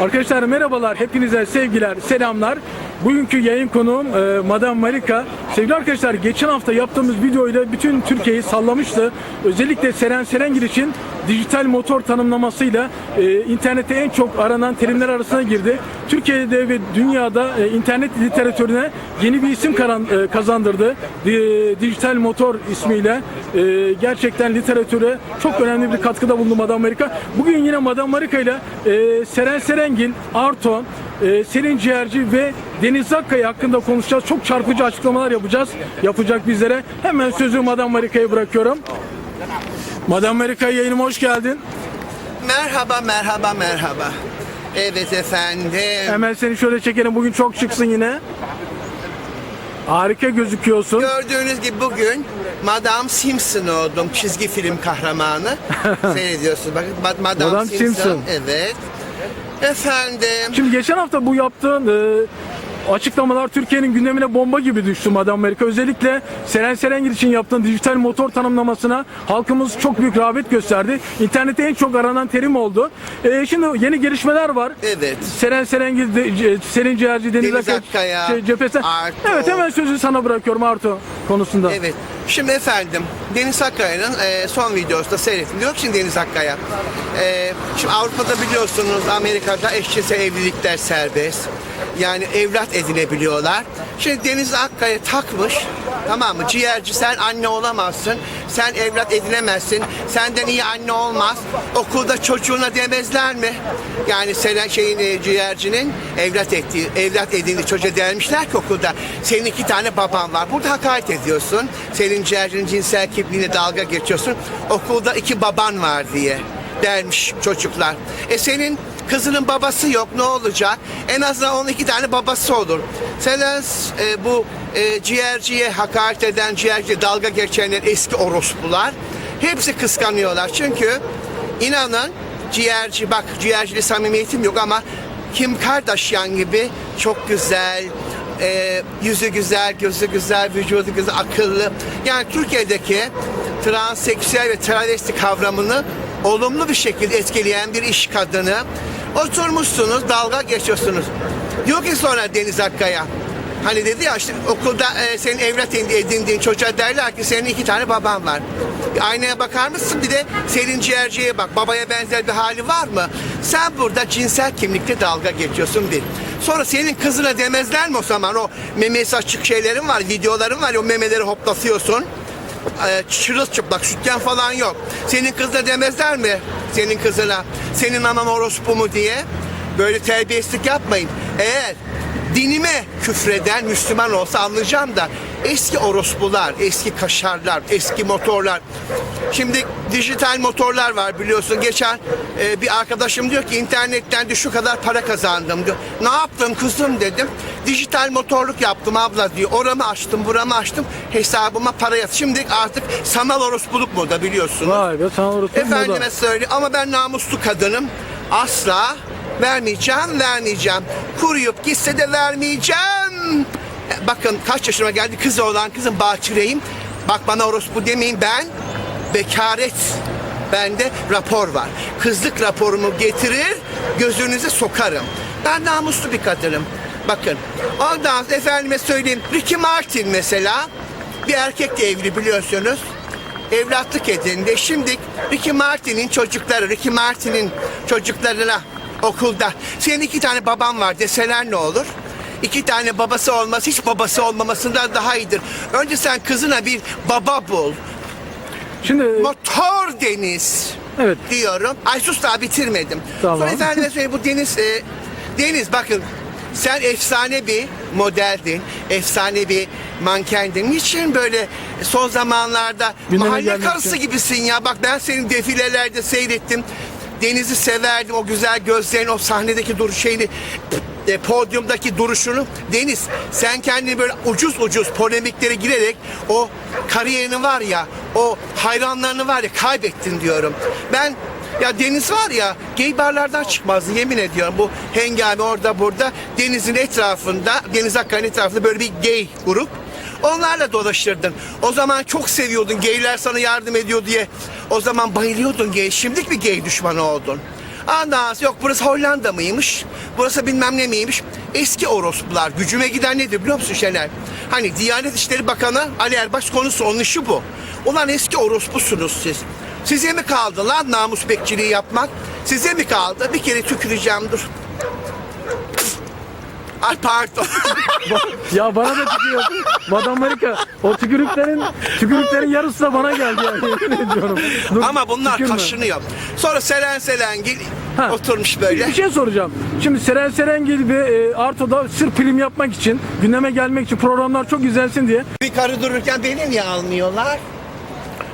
Arkadaşlar merhabalar, hepinize sevgiler, selamlar. Bugünkü yayın konuğum e, Madame Marika. Sevgili arkadaşlar geçen hafta yaptığımız videoyla bütün Türkiye'yi sallamıştı. Özellikle Seren Serengil için dijital motor tanımlamasıyla e, internette en çok aranan terimler arasına girdi. Türkiye'de ve dünyada e, internet literatürüne yeni bir isim karan- e, kazandırdı. Di- dijital motor ismiyle e, gerçekten literatüre çok önemli bir katkıda bulundu Madame Marika. Bugün yine Madame Marika ile e, Seren Serengil, Arton, e, Selin Ciğerci ve Deniz Akkaya hakkında konuşacağız. Çok çarpıcı açıklamalar yapacağız. Yapacak bizlere. Hemen sözü Madame Marika'ya bırakıyorum. Madame Marika yayınıma hoş geldin. Merhaba, merhaba, merhaba. Evet efendim. Hemen seni şöyle çekelim. Bugün çok şıksın yine. Harika gözüküyorsun. Gördüğünüz gibi bugün Madame Simpson oldum. Çizgi film kahramanı. Seyrediyorsunuz. Bakın Ma- Madame, Madame Simpson. Simpson. Evet. Efendim. Şimdi geçen hafta bu yaptığın e, açıklamalar Türkiye'nin gündemine bomba gibi düştü Madame Amerika. Özellikle Seren Serengil için yaptığın dijital motor tanımlamasına halkımız çok büyük rağbet gösterdi. İnternette en çok aranan terim oldu. E, şimdi yeni gelişmeler var. Evet. Seren Serengil, de, Ce- Selin Ciğerci, Deniz, Deniz Akkaya, Akkaya, şey, cephesi. Arto. Evet hemen sözü sana bırakıyorum Arto konusunda. Evet. Şimdi efendim Deniz Akkaya'nın e, son videosunda seyrettim. Diyor ki şimdi Deniz Akkaya. E, şimdi Avrupa'da biliyorsunuz Amerika'da eşcinsel evlilikler serbest. Yani evlat edinebiliyorlar. Şimdi Deniz Akkaya takmış tamam mı? Ciğerci sen anne olamazsın. Sen evlat edinemezsin. Senden iyi anne olmaz. Okulda çocuğuna demezler mi? Yani Selen şeyin e, ciğercinin evlat ettiği, evlat edindiği çocuğa dermişler ki okulda senin iki tane baban var. Burada hakaret ediyorsun. Senin ciğercinin cinsel kimliğine dalga geçiyorsun. Okulda iki baban var diye dermiş çocuklar. E senin kızının babası yok ne olacak? En azından onun iki tane babası olur. Selen e, bu e, ciğerciye hakaret eden, ciğerciye dalga geçenler eski orospular. Hepsi kıskanıyorlar. Çünkü inanın ciğerci bak ciğerciyle samimiyetim yok ama Kim Kardashian gibi çok güzel, e, yüzü güzel, gözü güzel, vücudu güzel, akıllı. Yani Türkiye'deki transseksüel ve travesti kavramını olumlu bir şekilde etkileyen bir iş kadını. Oturmuşsunuz, dalga geçiyorsunuz. Diyor ki sonra Deniz Akkaya, Hani dedi ya işte okulda e, senin evlat edindiğin çocuğa derler ki senin iki tane baban var. Aynaya bakar mısın bir de Selin Ciğerci'ye bak. Babaya benzer bir hali var mı? Sen burada cinsel kimlikte dalga geçiyorsun bir. Sonra senin kızına demezler mi o zaman o memesi açık şeylerin var, videoların var o memeleri hoplatıyorsun. E, çırılçıplak sütyen falan yok. Senin kızına demezler mi? Senin kızına. Senin anan orospu mu diye. Böyle terbiyesizlik yapmayın. Eğer dinime küfreden Müslüman olsa anlayacağım da eski orospular, eski kaşarlar, eski motorlar. Şimdi dijital motorlar var biliyorsun. Geçen e, bir arkadaşım diyor ki internetten de şu kadar para kazandım diyor. Ne yaptın kızım dedim. Dijital motorluk yaptım abla diyor. Oramı açtım, buramı açtım. Hesabıma para yat. Şimdi artık sanal orospuluk moda biliyorsun. Vay be sana orası Efendime söyleyeyim ama ben namuslu kadınım. Asla vermeyeceğim, vermeyeceğim. Kuruyup gitse de vermeyeceğim. E, Bakın kaç yaşıma geldi kızı olan kızım bakireyim. Bak bana orospu demeyin ben bekaret. Bende rapor var. Kızlık raporumu getirir, gözünüze sokarım. Ben namuslu bir kadınım. Bakın. Ondan efendime söyleyeyim. Ricky Martin mesela bir erkekle evli biliyorsunuz evlatlık edindi. Şimdi Ricky Martin'in çocukları, Ricky Martin'in çocuklarına okulda senin iki tane baban var deseler ne olur? İki tane babası olmaz, hiç babası olmamasından daha iyidir. Önce sen kızına bir baba bul. Şimdi Motor Deniz evet diyorum. Ay sus daha bitirmedim. Tamam. Sonra efendime söyleyeyim bu Deniz e, Deniz bakın sen efsane bir modeldin. Efsane bir mankendin. Niçin böyle son zamanlarda Gündeme mahalle gelmek karısı için. gibisin ya. Bak ben senin defilelerde seyrettim. Deniz'i severdim. O güzel gözlerin, o sahnedeki duruş şeyini e, podyumdaki duruşunu Deniz sen kendini böyle ucuz ucuz polemiklere girerek o kariyerini var ya o hayranlarını var ya kaybettin diyorum. Ben ya Deniz var ya gay barlardan çıkmazdı yemin ediyorum bu hengame orada burada denizin etrafında Deniz Akkaya'nın etrafında böyle bir gay grup Onlarla dolaşırdın. O zaman çok seviyordun. Geyler sana yardım ediyor diye. O zaman bayılıyordun gay. Şimdilik bir gay düşmanı oldun. Sonra yok burası Hollanda mıymış? Burası bilmem ne miymiş? Eski orospular. Gücüme giden nedir biliyor musun Şener? Hani Diyanet İşleri Bakanı Ali Erbaş konusu onun işi bu. Ulan eski orospusunuz siz. Size mi kaldı lan namus bekçiliği yapmak? Size mi kaldı? Bir kere tüküreceğim dur. Ay pardon. Ya bana da çıkıyor. Madam Marika o tükürüklerin tükürüklerin yarısı da bana geldi yani yemin ediyorum. Dur, Ama bunlar tükürme. kaşınıyor. Sonra Selen Selengil Ha. oturmuş böyle. Bir şey soracağım. Şimdi Seren Serengil ve e, Arto'da sırf prim yapmak için, gündeme gelmek için programlar çok izlensin diye. Bir karı dururken beni niye almıyorlar?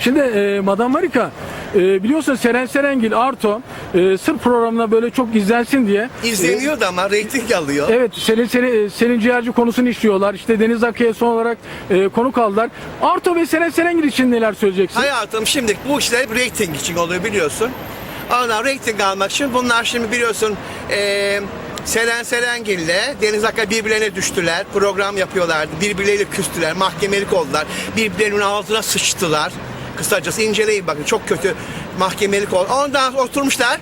Şimdi e, Madam Marika e, biliyorsun Seren Serengil, Arto e, sırf programına böyle çok izlensin diye. İzleniyordu ama reyting alıyor. Evet, Selin, Selin, Selin Ciğerci konusunu işliyorlar. İşte Deniz Akkaya son olarak e, konuk aldılar. Arto ve Seren Serengil için neler söyleyeceksin? Hayatım şimdi bu işler hep reyting için oluyor biliyorsun. Onlar reyting almak için bunlar şimdi biliyorsun eee Selen Serengil'le Deniz Akkaya birbirlerine düştüler. Program yapıyorlardı. Birbirleriyle küstüler. Mahkemelik oldular. Birbirlerinin ağzına sıçtılar. Kısacası inceleyin bakın çok kötü mahkemelik oldu. Ondan oturmuşlar.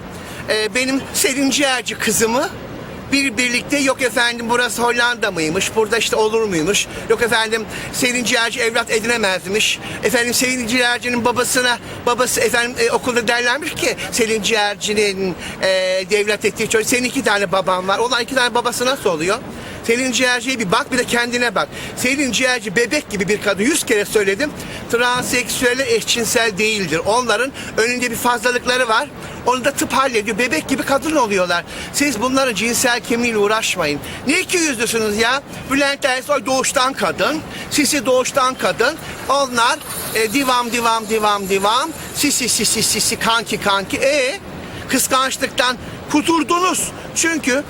Eee, benim Selin Ciğerci kızımı bir birlikte yok efendim burası Hollanda mıymış, burada işte olur muymuş, yok efendim Selin Ciğerci evlat edinemezmiş, efendim Selin Ciğerci'nin babasına, babası efendim e, okulda derlermiş ki Selin Ciğerci'nin e, devlet ettiği çocuk, senin iki tane baban var, olan iki tane babası nasıl oluyor? Selin Ciğerci'ye bir bak bir de kendine bak. Selin Ciğerci bebek gibi bir kadın. Yüz kere söyledim. Transseksüelle eşcinsel değildir. Onların önünde bir fazlalıkları var. Onu da tıp hallediyor. Bebek gibi kadın oluyorlar. Siz bunların cinsel kimliğiyle uğraşmayın. Ne iki yüzlüsünüz ya? Bülent Ersoy doğuştan kadın. Sisi doğuştan kadın. Onlar e, divam divam divam divam. Sisi sisi sisi kanki kanki. E kıskançlıktan kuturdunuz. Çünkü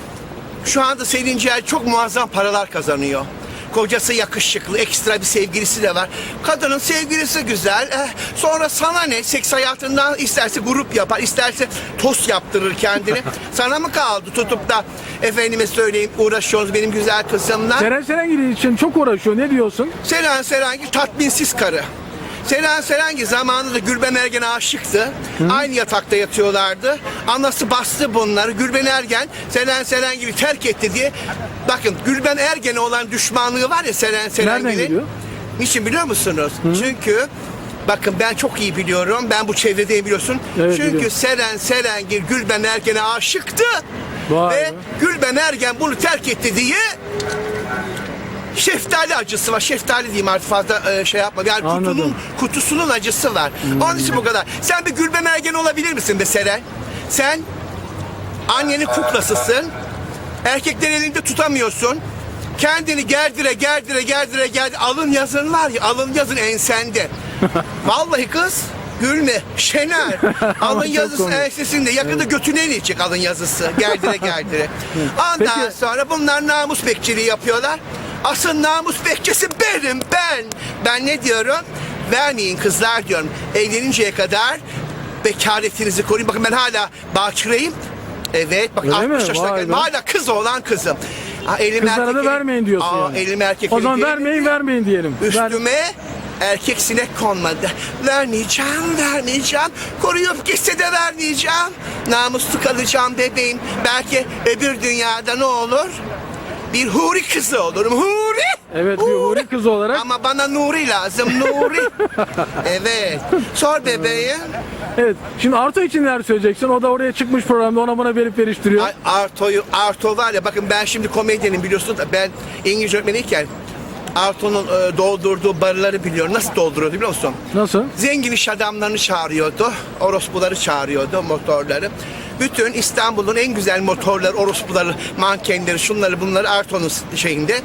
şu anda Selin Ciğer çok muazzam paralar kazanıyor. Kocası yakışıklı, ekstra bir sevgilisi de var. Kadının sevgilisi güzel. Eh, sonra sana ne? Seks hayatından isterse grup yapar, isterse tost yaptırır kendini. sana mı kaldı tutup da efendime söyleyeyim uğraşıyoruz benim güzel kızımla? Seren Serengil için çok uğraşıyor. Ne diyorsun? Selen Serengil tatminsiz karı. Selen Serengil zamanında Gülben Ergen'e aşıktı. Aynı yatakta yatıyorlardı. Anası bastı bunları. Gülben Ergen Selen Serengil'i terk etti diye. Bakın Gülben Ergen'e olan düşmanlığı var ya Selen geliyor? Niçin biliyor musunuz? Çünkü Bakın ben çok iyi biliyorum. Ben bu çevredeyim biliyorsun. Evet, Çünkü biliyorum. Selen Serengil Gülben Ergen'e aşıktı. Vay ve be. Gülben Ergen bunu terk etti diye şeftali acısı var. Şeftali diyeyim artık fazla e, şey yapma. Yani Anladım. kutunun kutusunun acısı var. Onun için bu kadar. Sen bir Gülben Ergen olabilir misin be Seren? Sen annenin kuklasısın. Erkekler elinde tutamıyorsun. Kendini gerdire gerdire gerdire gerdire. Alın yazın var ya alın yazın ensende. Vallahi kız gülme. Şener. Alın yazısı ensesinde. Yakında götüne inecek alın yazısı. Gerdire gerdire. Ondan Peki- sonra bunlar namus bekçiliği yapıyorlar. Asıl namus bekçisi benim ben. Ben ne diyorum? Vermeyin kızlar diyorum. Evleninceye kadar bekaretinizi koruyun. Bakın ben hala bakireyim. Evet bak Öyle 60 mi? yaşına Vay geldim. be. Hala kız olan kızım. Ha, elim Kızlara da erkek- vermeyin diyorsun Aa, yani. Elim erkek O zaman elim- vermeyin vermeyin diyelim. Ver- Üstüme erkek sinek konmadı. Vermeyeceğim, vermeyeceğim. Koruyup gitse de vermeyeceğim. Namuslu kalacağım bebeğim. Belki öbür dünyada ne olur? Bir huri kızı olurum. Huri! Evet bir huri kızı olarak. Ama bana Nuri lazım, Nuri. evet. Sor bebeğim. Evet. Şimdi Arto için neler söyleyeceksin? O da oraya çıkmış programda ona bana verip veriştiriyor. Ay, Arto'yu, Arto var ya bakın ben şimdi komedyenim biliyorsunuz ben İngilizce öğretmeniyken Arto'nun e, doldurduğu barıları biliyorum. Nasıl dolduruyordu biliyor musun? Nasıl? Zengin iş adamlarını çağırıyordu. Orospuları çağırıyordu, motorları. Bütün İstanbul'un en güzel motorları, orospuları, mankenleri, şunları bunları Arto'nun şeyinde,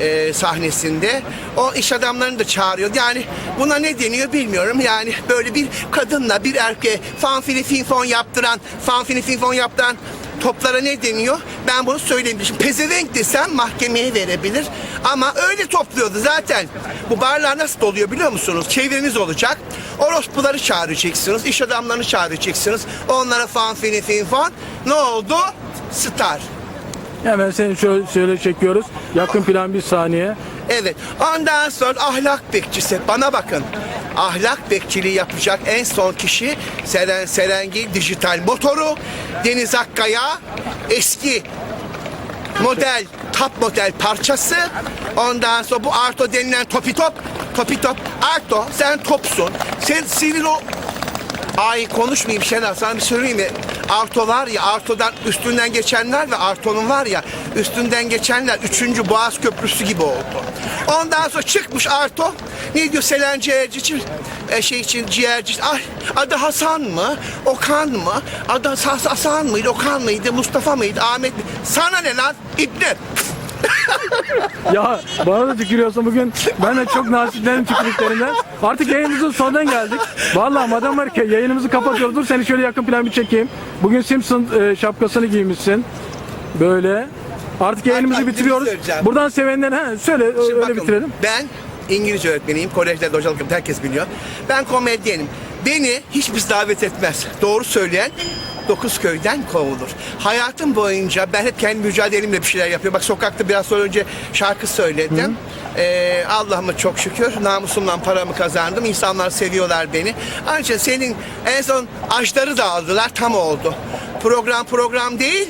e, sahnesinde. O iş adamlarını da çağırıyordu. Yani buna ne deniyor bilmiyorum. Yani böyle bir kadınla bir erkeğe fanfini finfon yaptıran, fanfini finfon yaptıran toplara ne deniyor? Ben bunu söyleyeyim. Şimdi pezevenk desem mahkemeye verebilir. Ama öyle topluyordu zaten. Bu barlar nasıl doluyor biliyor musunuz? Çevreniz olacak. Orospuları çağıracaksınız. iş adamlarını çağıracaksınız. Onlara fan fini fin fan. Ne oldu? Star. Hemen seni şöyle, şöyle çekiyoruz. Yakın plan bir saniye. Evet. Ondan sonra ahlak bekçisi. Bana bakın. Ahlak bekçiliği yapacak en son kişi Seren Serengil dijital motoru. Deniz Akkaya eski model top model parçası. Ondan sonra bu Arto denilen topi top. Top. Arto sen topsun. Sen senin o Ay konuşmayayım Şener sana bir söyleyeyim mi? Arto var ya Arto'dan üstünden geçenler ve Arto'nun var ya üstünden geçenler 3. Boğaz Köprüsü gibi oldu. Ondan sonra çıkmış Arto. Ne diyor Selen Ciğerci için? E, şey için ciğerci. Ay adı Hasan mı? Okan mı? Adı Has- Hasan mıydı? Okan mıydı? Mustafa mıydı? Ahmet mi? Sana ne lan? İbne. Ya bana da tükürüyorsun bugün. Ben de çok nasiplerim tükürüklerinden. Artık yayınımızın sonuna geldik. Vallahi Madam Marika yayınımızı kapatıyoruz. Dur seni şöyle yakın plan bir çekeyim. Bugün Simpson e, şapkasını giymişsin. Böyle. Artık yayınımızı bitiriyoruz. söyleyeceğim. Buradan sevenlere ha, söyle Şimdi öyle bakın, bitirelim. Ben İngilizce öğretmeniyim. Kolejlerde hocalık yapıyorum. Herkes biliyor. Ben komedyenim. Beni hiçbir davet etmez. Doğru söyleyen dokuz köyden kovulur. Hayatım boyunca ben hep kendi mücadelemle bir şeyler yapıyorum. Bak sokakta biraz sonra önce şarkı söyledim. Ee, Allah'ıma çok şükür namusumla paramı kazandım. İnsanlar seviyorlar beni. Ayrıca senin en son aşları da aldılar. Tam oldu. Program program değil.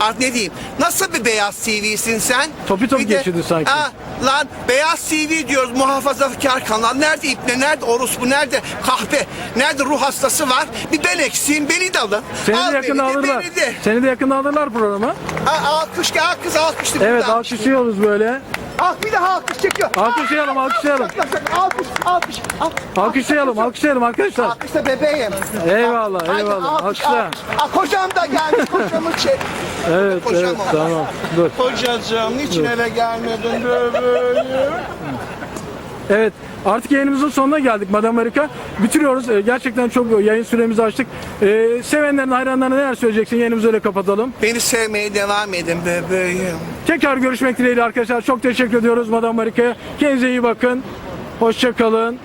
Artık ne diyeyim? Nasıl bir beyaz TV'sin sen? Topi topi geçirdi sanki. Ha, lan beyaz TV diyoruz muhafazakar kanal. Nerede ipne, nerede orospu, nerede kahpe, nerede ruh hastası var? Bir ben eksiğim, beni de alın. Seni Al de yakında beni de, alırlar. beni de. Seni de yakında alırlar programa. Ha, alkış, gel kız alkışlı. Evet burada. alkışlıyoruz böyle. Ah bir daha alkış çekiyor. Alkışlayalım alkışlayalım. Alkış, alkış, alkış. alkış. Alkışlayalım alkışlayalım arkadaşlar. Alkışla bebeğim. Eyvallah Hadi eyvallah. alkış, Alkışla. alkış. Ah, kocam da gelmiş, kocamı çek. Evet Kocam evet var. tamam. Dur. Kocacığım niçin eve gelmedin bebeğim? Evet artık yayınımızın sonuna geldik Madam Marika. Bitiriyoruz. Ee, gerçekten çok yayın süremizi açtık. Ee, sevenlerin hayranlarına neler söyleyeceksin? Yayınımızı öyle kapatalım. Beni sevmeye devam edin bebeğim. Tekrar görüşmek dileğiyle arkadaşlar. Çok teşekkür ediyoruz Madam Marika'ya. Kendinize iyi bakın. Hoşça kalın.